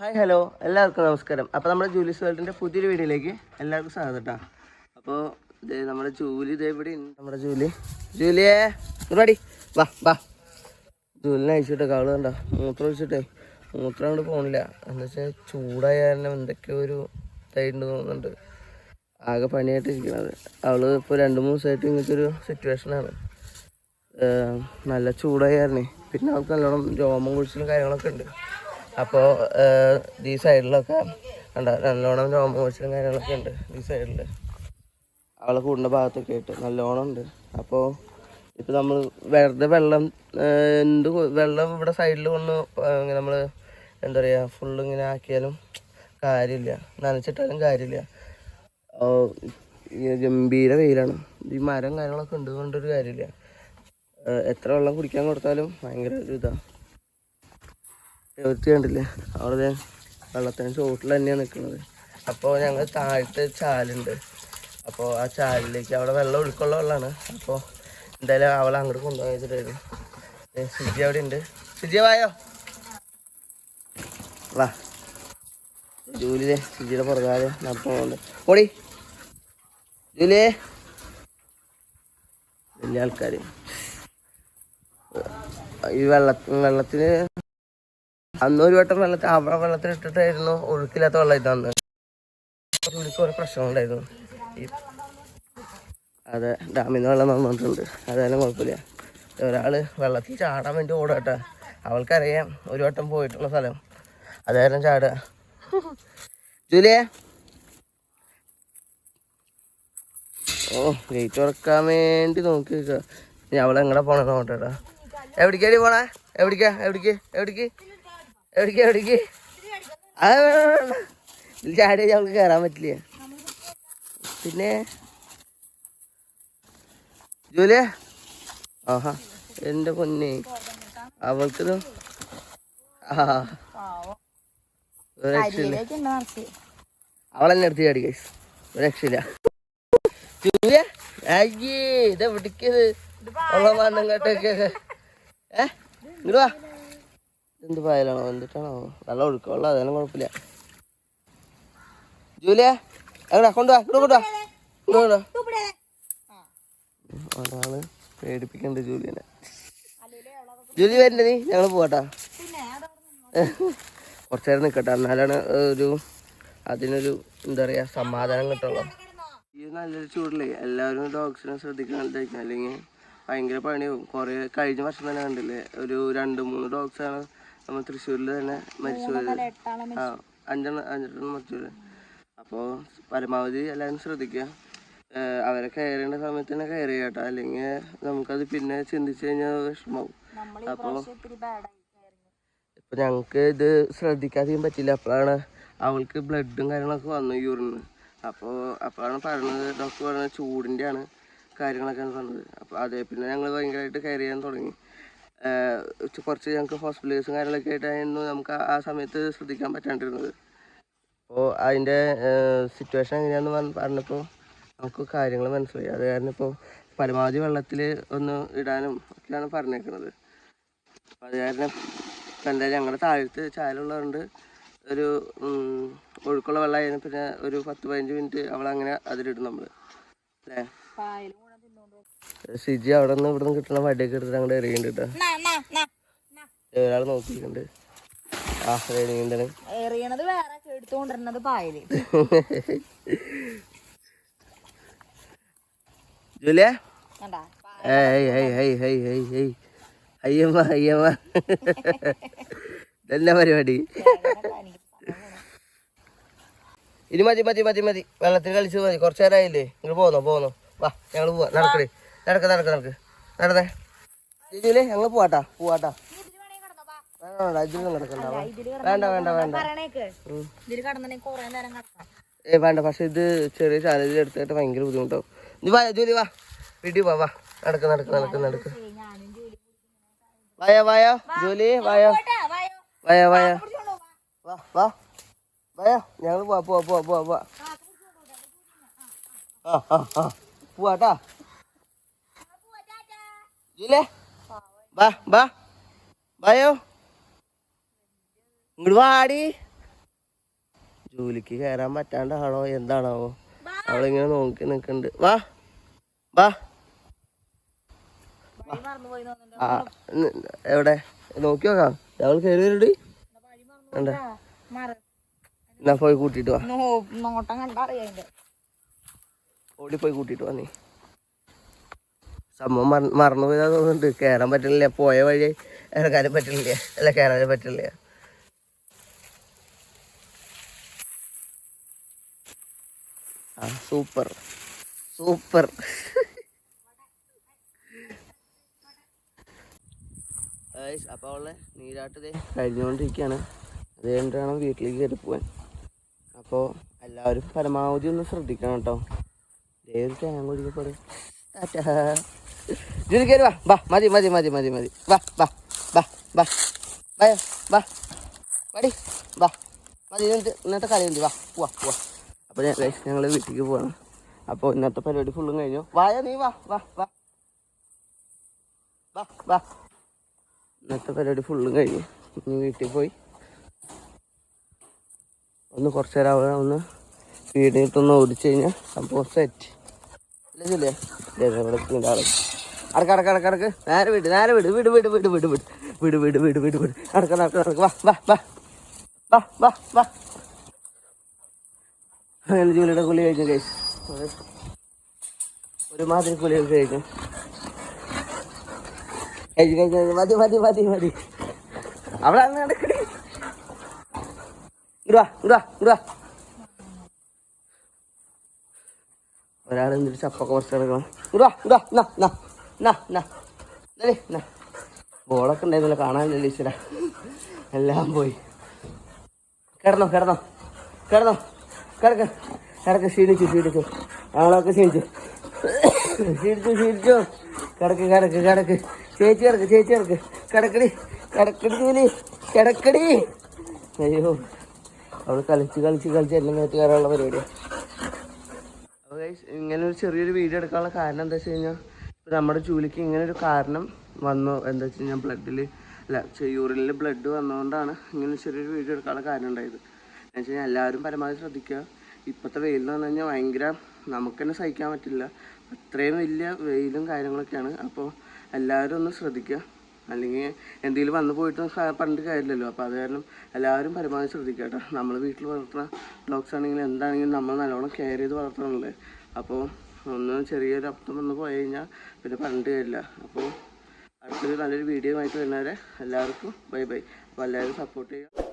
Hi hello. എല്ലാവർക്കും നമസ്കാരം. അപ്പോൾ നമ്മുടെ ജൂലിസ് വേൾഡിന്റെ പുതിയൊരു വീഡിയോയിലേക്ക് എല്ലാവർക്കും സ്വാഗതം കേട്ടോ. അപ്പോൾ ഇത് നമ്മുടെ ജൂലി ഇതേ ഇവിടെ ഉണ്ട് നമ്മുടെ ജൂലി. ജൂലിയേ റെഡി. വാ വാ. ജൂലിനെ അയച്ചിട്ട് കാൾ കണ്ടോ? മൂത്രം ഒഴിച്ചിട്ടേ മൂത്രം അങ്ങോട്ട് പോകണില്ല എന്ന് വെച്ചാൽ ചൂടായ കാരണം എന്തൊക്കെയോ ഒരു ഇതായിട്ട് തോന്നുന്നുണ്ട്. ആകെ പണിയായിട്ട് ഇരിക്കണത്. അവൾ ഇപ്പോൾ രണ്ട് മൂന്ന് ദിവസമായിട്ട് ഇങ്ങനത്തെ ഒരു സിറ്റുവേഷനാണ് നല്ല ചൂടായ കാരണേ. പിന്നെ അവൾക്ക് നല്ലോണം രോമം കുഴിച്ചിലും കാര്യങ്ങളൊക്കെ ഉണ്ട്. അപ്പോൾ ഈ സൈഡിലൊക്കെ കണ്ട നല്ലോണം രോമം കുഴിച്ചിലും കാര്യങ്ങളൊക്കെ ഉണ്ട് ഈ സൈഡിൽ അവളെ കൂടിന്റെ ഭാഗത്തൊക്കെ ആയിട്ട് നല്ലോണം ഉണ്ട്. അപ്പോൾ ഇപ്പം നമ്മൾ വെറുതെ വെള്ളം എന്ത് വെള്ളം ഇവിടെ സൈഡിൽ കൊണ്ട് നമ്മൾ എന്താ പറയുക ഫുള്ള് ഇങ്ങനെ ആക്കിയാലും കാര്യമില്ല. നനച്ചിട്ടാലും കാര്യമില്ല. ഗംഭീര വെയിലാണ്. ഈ മരം കാര്യങ്ങളൊക്കെ ഉണ്ട് കൊണ്ടൊരു കാര്യമില്ല. എത്ര വെള്ളം കുടിക്കാൻ കൊടുത്താലും ഭയങ്കര ഒരു ഇതാ. പ്രവൃത്തി കണ്ടില്ലേ? അവിടെ വെള്ളത്തിന് ചോട്ടിൽ തന്നെയാണ് നിൽക്കുന്നത്. അപ്പോൾ ഞങ്ങൾ താഴത്തെ ചാലുണ്ട്. അപ്പോൾ ആ ചാലിലേക്ക് അവിടെ വെള്ളം ഒഴുക്കുള്ള വെള്ളമാണ് അപ്പോൾ എന്തായാലും അവളെ അങ്ങോട്ട് കൊണ്ടുപോയി വെച്ചിട്ടായിരുന്നു. സുജി അവിടെ ഉണ്ട് സുജി വായോ? വാ. ജൂലിയെ സുജിയുടെ പുറകാലെ നടത്തുന്നുണ്ട് ഓടി. ജൂലിയെ. വലിയ ആൾക്കാർ ഈ വെള്ള വെള്ളത്തിന് അന്ന് ഒരു വട്ടം വെള്ളത്തിൽ അവിടെ വെള്ളത്തിൽ ഇട്ടിട്ടായിരുന്നു ഒഴുക്കില്ലാത്ത വെള്ളം ഇതാന്ന്. ഓരോ പ്രശ്നങ്ങളുണ്ടായിരുന്നു. അതെ ഡാമിൽ നിന്ന് വെള്ളം വന്നിട്ടുണ്ട്. അതായാലും കുഴപ്പമില്ല. ഒരാൾ വെള്ളത്തിൽ ചാടാൻ വേണ്ടി ഓടട്ടെ അവൾക്കറിയാം ഒരു വട്ടം പോയിട്ടുള്ള സ്ഥലം. അതായാലും ചാടുക. ജൂലിയ. ഓ ഗേറ്റ് തുറക്കാൻ വേണ്ടി നോക്കി നിൽക്കുക. ഞാൻ അവളെ എങ്ങനെ പോണേ നോക്കട്ടെടാ. എവിടേക്കാടി പോണേ? എവിടേക്കാ? എവിടേക്ക്? എവിടേക്ക്? എവിടേക്ക് എവിടേക്ക്? അത് ചാടി ഞങ്ങൾക്ക് കയറാൻ പറ്റില്ല? പിന്നെ? ജൂലിയ ആഹാ എന്റെ പൊന്നെ. അവൾക്ക് ആ. ഒരു രക്ഷയില്ല. അവളെന്നെ എടുത്ത് ചാടി ഒരു രക്ഷയില്ല. ജൂലിയ അയ്യേ ഇത്? എവിടേക്കത് ഉള്ള മണ്ണും കേട്ടൊക്കെ ഏ? ഇങ്ങോട്ട് വാ. എന്ത് പായലാണോ? എന്തിട്ടാണോ? നല്ല ഒഴുക്കമുള്ള അതെല്ലാം കുഴപ്പമില്ല. ജൂലിയ എങ്ങടാ? കൊണ്ടുവാ കൊണ്ടുവാ. പേടിപ്പിക്കണ്ട് ജൂലിയനെ. ജൂലി വരണ്ട നീ ഞങ്ങൾ പോവാട്ടാ. കുറച്ചേരം നിൽക്കട്ടെ എന്നാലാണ് ഒരു അതിനൊരു എന്താ പറയുക സമാധാനം കിട്ടുള്ളൂ. ഈ നല്ലൊരു ചൂടില്ലേ എല്ലാവരും ഡോഗ്സിനെ ശ്രദ്ധിക്കാണ്ടായിരിക്കും. അല്ലെങ്കിൽ ഭയങ്കര പണിയാവും. കുറേ കഴിഞ്ഞ വർഷം തന്നെ കണ്ടില്ലേ ഒരു രണ്ട് മൂന്ന് ഡോഗ്സാണ് നമ്മൾ തൃശ്ശൂരിൽ തന്നെ മരിച്ചു പോയത്. ആ അഞ്ചെണ്ണം അഞ്ചെണ്ണം മരിച്ചു പോയത്. അപ്പോൾ പരമാവധി എല്ലാവരും ശ്രദ്ധിക്കുക. അവരെ കയറേണ്ട സമയത്ത് തന്നെ കയറി കേട്ടോ. അല്ലെങ്കിൽ നമുക്കത് പിന്നെ ചിന്തിച്ചു കഴിഞ്ഞാൽ വിഷമാവും അപ്പോൾ ഇപ്പം ഞങ്ങൾക്ക് ഇത് ശ്രദ്ധിക്കാതെയും പറ്റില്ല. അപ്പോഴാണ് അവൾക്ക് ബ്ലഡും കാര്യങ്ങളൊക്കെ വന്നു യൂറിന് അപ്പോൾ അപ്പോഴാണ് പറഞ്ഞത് ഡോക്ടർ പറഞ്ഞത് ചൂടിന്റെയാണ് കാര്യങ്ങളൊക്കെ കാര്യങ്ങളൊക്കെയാണ് പറഞ്ഞത്. അപ്പോൾ അതേ പിന്നെ ഞങ്ങൾ ഭയങ്കരമായിട്ട് കയറി ചെയ്യാൻ തുടങ്ങി. കുറച്ച് ഞങ്ങൾക്ക് ഹോസ്പിറ്റലേഴ്സും കാര്യങ്ങളൊക്കെ ആയിട്ടായിരുന്നു നമുക്ക് ആ- സമയത്ത് ശ്രദ്ധിക്കാൻ പറ്റാണ്ടിരുന്നത്. അപ്പോൾ അതിന്റെ സിറ്റുവേഷൻ എങ്ങനെയാണെന്ന് പറഞ്ഞ് പറഞ്ഞപ്പോൾ നമുക്ക് കാര്യങ്ങൾ മനസ്സിലായി. അത് കാരണം ഇപ്പോൾ പരമാവധി വെള്ളത്തിൽ ഒന്ന് ഇടാനും ഒക്കെയാണ് പറഞ്ഞേക്കുന്നത് അപ്പോൾ അത് കാരണം എന്തായാലും ഞങ്ങളുടെ താഴത്ത് ചായലുള്ളതുകൊണ്ട് ഒരു ഒഴുക്കുള്ള വെള്ളമായിരുന്നു. പിന്നെ ഒരു പത്ത് പതിനഞ്ച് മിനിറ്റ് അവളങ്ങനെ അതിലിടും നമ്മൾ അല്ലേ? സിജി അവിടെ നിന്ന് ഇവിടെ നിന്ന് കിട്ടുന്ന വടിയൊക്കെ എടുത്തിട്ട് അങ്ങോട്ട് എറിയുന്നുണ്ട് കേട്ടോ ഒരാൾ നോക്കിയിട്ടുണ്ട്. ആ എറിയുന്നുണ്ടാണ് എറിയണത് വേറെ എടുത്തുകൊണ്ടിരുന്നത് പായൽ. ജൂലിയ? കണ്ടാ? ഏയ് ഹേയ് ഹേയ് ഹേയ് ഹേയ് ഹേയ് അയ്യമ്മ അയ്യമ്മ. ഇതെന്നാ പരിപാടി? ഇനി മതി മതി മതി മതി. വെള്ളത്തിൽ കളിച്ചു മതി. കുറച്ച് നേരമായില്ലേ നിങ്ങൾ പോന്നോ പോന്നോ. വാ ഞങ്ങൾ പോവാ. നടക്കടേ. നടക്ക നടക്ക് നടക്ക്. നടന്നേ. ജിജുലേ ഞങ്ങൾ പോവാട്ടാ പോവാട്ടാ. വേണ്ട കിടക്കണ്ട ഏ വേണ്ട പക്ഷെ ഇത് ചെറിയ ചാനലിൽ എടുത്തിട്ട് ഭയങ്കര ബുദ്ധിമുട്ടാവും. നീ വാ ജോലി വാ. വീട്ടിൽ വാ വാ. നടക്ക് നടക്ക് നടക്ക് നടക്ക്. വായോ വായോ ജോലി വായോ. വായോ. വായോ വാ. വാ. വായോ ഞങ്ങൾ പോവാ പോവാ പോവാ പോവാ പോവാ. ആ ആ ആ. പോവാട്ടാ ഇല്ലേ? ബാ ബാ ബായോ ഇങ്ങട് വാടി. ജോലിക്ക് കയറാൻ പറ്റാണ്ടാണോ? എന്താണാവോ? അവളിങ്ങനെ നോക്കി നിൽക്കുന്നുണ്ട് വാ വാ. എവിടെ? നോക്കി നോക്കാം. ഞങ്ങൾ കയറി വരണ്ട് എന്നാ പോയി കൂട്ടിട്ട് വാ. ഓടി പോയി കൂട്ടിട്ട് വാ നീ. സംഭവം മറ- മറന്നുപോയതാ തോന്നുന്നുണ്ട്. കയറാൻ പറ്റില്ല പോയ വഴി ഇറങ്ങാനും പറ്റില്ല അല്ല കയറാനും പറ്റില്ല ആ സൂപ്പർ. സൂപ്പർ. അപ്പോൾ അവളെ നീരാട്ട് കഴിഞ്ഞുകൊണ്ടിരിക്കുകയാണ് അത് കഴിഞ്ഞിട്ടാണ് വീട്ടിലേക്ക് കയറി പോവാൻ. അപ്പോൾ എല്ലാവരും പരമാവധി ഒന്ന് ശ്രദ്ധിക്കണം കേട്ടോ. ദയവ് ക്യാമ്പ് കുടിക്കപ്പെടും ജോലി കയറി വാ. വാ മതി മതി മതി മതി മതി. വാ വാ വാ വാ. വാ വാ. വാടി വാ. മതി ഇന്നത്തെ ഇന്നത്തെ കളി ഉണ്ട് വാ പോവാ പോവാ അപ്പോൾ ഞങ്ങൾ വീട്ടിലേക്ക് പോവാണ്. അപ്പോൾ ഇന്നത്തെ പരിപാടി ഫുള്ളും കഴിഞ്ഞു. വായ നീ വാ വാ വാ. വാ വാ. ഇന്നത്തെ പരിപാടി ഫുള്ളും കഴിഞ്ഞു. ഇനി വീട്ടിൽ പോയി. ഒന്ന് കുറച്ച് നേരം ഒന്ന് വീടിനടുത്തൊന്ന് ഓടിച്ചു കഴിഞ്ഞാൽ സംഭവം സെറ്റ് ഇല്ല? അടക്ക അടക്ക അടക്ക അടക്ക്. നേരെ വിട് നേരെ വിട് വിട് വിട് വിട് വിട് വിട്. വിട് വിട് വീട് വീട് വീട്. അടക്ക നടക്ക നടക്ക. വാ വാ വാ. വാ വാ വാ. അങ്ങനെ ജോലിയുടെ കുളി കഴിഞ്ഞു കഴിച്ചു ഒരുമാതിരി കുളിയൊക്കെ കഴിഞ്ഞു. മതി മതി മതി മതി. അവിടെ അങ്ങ് നടക്കണേ ഇടുവാ ഇടുവാ ഇങ്ങോട്ട് വാ ഇങ്ങോട്ട് വാ ഒരാൾ എന്നിട്ട് ചപ്പൊക്കെ കുറച്ച് കിടക്കണം ഇങ്ങോട്ട് വാ നാ നാ നാ നാ ദേ, നാ ബോളൊക്കെ ഉണ്ടായിരുന്നില്ല കാണാനില്ല ഈശ്വര. എല്ലാം പോയി. കിടന്നോ കിടന്നോ കിടന്നോ. കിടക്ക് കിടക്ക് ക്ഷീണിച്ചു ക്ഷീണിച്ചു. ആളൊക്കെ ക്ഷീണിച്ചു. ക്ഷീണിച്ചു ക്ഷീണിച്ചു. കിടക്ക് കിടക്ക് കിടക്ക്. ചേച്ചി കിടക്ക് ചേച്ചി കിടക്ക്. കിടക്കടി കിടക്കടി ജോലി കിടക്കടി. അയ്യോ അവൾ കളിച്ച് കളിച്ച് കളിച്ച് എല്ലാം നേരത്തെ കയറാനുള്ള പരിപാടിയാണ് ഗൈസ് ഇങ്ങനെ ഒരു ചെറിയൊരു വീഡിയോ എടുക്കാനുള്ള കാരണം എന്താ വെച്ച് കഴിഞ്ഞാൽ ഇപ്പം നമ്മുടെ ജോലിക്ക് ഇങ്ങനെ ഒരു കാരണം വന്നു. എന്താ വെച്ച് കഴിഞ്ഞാൽ ബ്ലഡിൽ അല്ല യൂറിനിൽ ബ്ലഡ് വന്നതുകൊണ്ടാണ് ഇങ്ങനെ ചെറിയൊരു വീഡിയോ എടുക്കാനുള്ള കാരണം ഉണ്ടായത്. എന്ന് വെച്ച് കഴിഞ്ഞാൽ എല്ലാവരും പരമാവധി ശ്രദ്ധിക്കുക ഇപ്പോഴത്തെ വെയിൽ എന്ന് പറഞ്ഞു കഴിഞ്ഞാൽ ഭയങ്കര നമുക്ക് തന്നെ സഹിക്കാൻ പറ്റില്ല. അത്രയും വലിയ വെയിലും കാര്യങ്ങളൊക്കെയാണ്. അപ്പോൾ എല്ലാവരും ഒന്ന് ശ്രദ്ധിക്കുക അല്ലെങ്കിൽ എന്തെങ്കിലും വന്നു പോയിട്ട് പറഞ്ഞിട്ട് കാര്യമില്ലല്ലോ. അപ്പോൾ അത് കാരണം എല്ലാവരും പരമാവധി ശ്രദ്ധിക്കുക കേട്ടോ. നമ്മൾ വീട്ടിൽ വളർത്തുന്ന ഡോഗ്സ് ആണെങ്കിലും എന്താണെങ്കിലും നമ്മൾ നല്ലോണം കെയർ ചെയ്ത് വളർത്തണമല്ലേ അപ്പോൾ ഒന്ന് ചെറിയൊരു അബദ്ധം വന്ന് പോയി കഴിഞ്ഞാൽ പിന്നെ പറഞ്ഞിട്ട് കാര്യമില്ല അപ്പോൾ അടുത്തൊരു നല്ലൊരു വീഡിയോ ആയിട്ട് വരുന്നവരെ എല്ലാവർക്കും ബൈ ബൈ അപ്പോൾ എല്ലാവരും സപ്പോർട്ട് ചെയ്യുക.